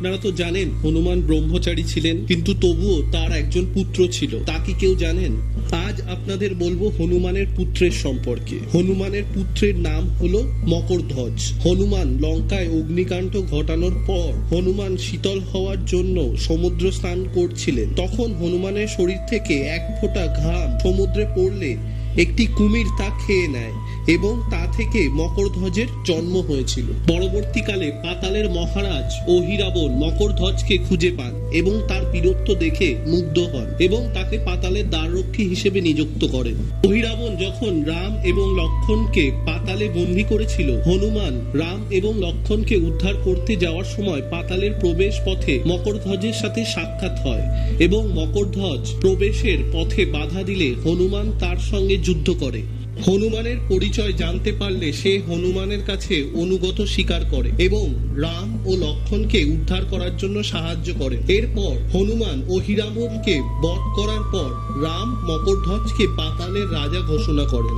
আপনারা তো জানেন, হনুমান ব্রহ্মচারী ছিলেন, কিন্তু তবুও তার একজন পুত্র ছিল। তা কি কেউ জানেন? আজ আপনাদের বলব হনুমানের পুত্রের সম্পর্কে। হনুমানের পুত্রের নাম হলো মকরধ্বজ। হনুমান লঙ্কায় অগ্নিকাণ্ড ঘটানোর পর হনুমান শীতল হওয়ার জন্য সমুদ্র স্নান করছিলেন। তখন হনুমানের শরীর থেকে এক ফোঁটা ঘাম সমুদ্রে পড়লে একটি কুমির তা খেয়ে নেয় এবং তা থেকে মকরধ্বজের জন্ম হয়েছিল। পরবর্তীকালে পাতালের মহারাজ অহিরাবণ মকরধ্বজকে খুঁজে পান এবং তার বীরত্ব দেখে মুগ্ধ হন এবং তাকে পাতালের দ্বাররক্ষী হিসেবে নিযুক্ত করেন। অহিরাবণ যখন রাম এবং লক্ষণকে পাতালে বন্দী করেছিল, হনুমান রাম এবং লক্ষণকে উদ্ধার করতে যাওয়ার সময় পাতালের প্রবেশ পথে মকরধ্বজের সাথে সাক্ষাৎ হয় এবং মকরধ্বজ প্রবেশের পথে বাধা দিলে হনুমান তার সঙ্গে যুদ্ধ করে। হনুমানের পরিচয় জানতে পারলে সে হনুমানের কাছে অনুগত স্বীকার করে এবং রাম ও লক্ষণকে উদ্ধার করার জন্য সাহায্য করে। এরপর হনুমান ও হীরামনকে বধ করার পর রাম মকরধ্বজকে পাতালের রাজা ঘোষণা করেন।